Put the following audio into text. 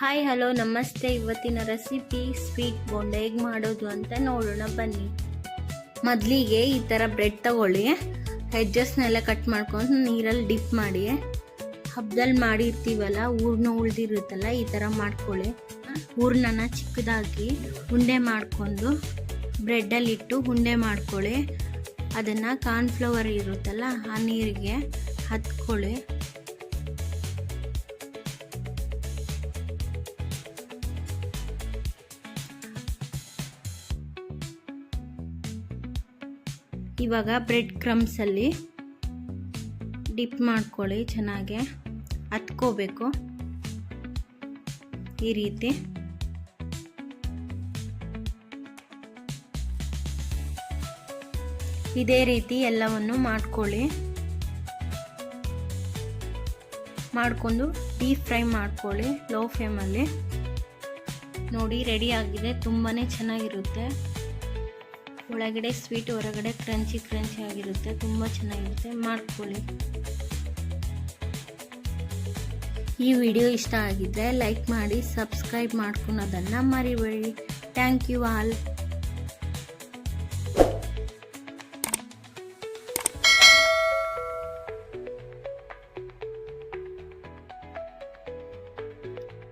Hi, hello, ನಮಸ್ತೆ. ಇವತ್ತಿನ recipe sweet bonda ಹೇಗೆ ಮಾಡೋದು ಅಂತ ನೋಡೋಣ, ಬನ್ನಿ. ಮೊದಲಿಗೆ ಈ ಥರ ಬ್ರೆಡ್ ತಗೊಳ್ಳಿ. ಹೆಜ್ಜಸ್ನೆಲ್ಲ ಕಟ್ ಮಾಡ್ಕೊಂಡು ನೀರಲ್ಲಿ ಡಿಪ್ ಮಾಡಿ. ಹಬ್ದಲ್ಲಿ ಮಾಡಿರ್ತೀವಲ್ಲ, ಊರ್ನ ಉಳ್ದಿರುತ್ತಲ್ಲ, ಈ ಥರ ಮಾಡ್ಕೊಳ್ಳಿ. ಹೂರ್ಣನ ಚಿಕ್ಕದಾಗಿ ಉಂಡೆ ಮಾಡಿಕೊಂಡು ಬ್ರೆಡ್ಡಲ್ಲಿಟ್ಟು ಉಂಡೆ ಮಾಡ್ಕೊಳ್ಳಿ. ಅದನ್ನು ಕಾರ್ನ್ಫ್ಲವರ್ ಇರುತ್ತಲ್ಲ, ಆ ನೀರಿಗೆ ಹತ್ಕೊಳ್ಳಿ. ಇವಾಗ ಬ್ರೆಡ್ ಕ್ರಮ್ಸಲ್ಲಿ ಡಿಪ್ ಮಾಡ್ಕೊಳ್ಳಿ ಚೆನ್ನಾಗೆ ಹತ್ಕೋಬೇಕು ಈ ರೀತಿ. ಇದೇ ರೀತಿ ಎಲ್ಲವನ್ನು ಮಾಡ್ಕೊಳ್ಳಿ. ಮಾಡಿಕೊಂಡು ಡೀಪ್ ಫ್ರೈ ಮಾಡ್ಕೊಳ್ಳಿ ಲೋ ಫ್ಲೇಮಲ್ಲಿ. ನೋಡಿ ರೆಡಿ ಆಗಿದೆ ತುಂಬಾ ಚೆನ್ನಾಗಿರುತ್ತೆ. ಒಳಗಡೆ ಸ್ವೀಟ್ ಹೊರಗಡೆ ಕ್ರಂಚಿ ಕ್ರಂಚಿ ಆಗಿರುತ್ತೆ. ತುಂಬ ಚೆನ್ನಾಗಿರುತ್ತೆ. ಮಾಡ್ಕೊಳ್ಳಿ. ಈ ವಿಡಿಯೋ ಇಷ್ಟ ಆಗಿದ್ದರೆ ಲೈಕ್ ಮಾಡಿ ಸಬ್ಸ್ಕ್ರೈಬ್ ಮಾಡ್ಕೊಳೋದನ್ನು ಮರಿಬೇಡಿ. Thank you all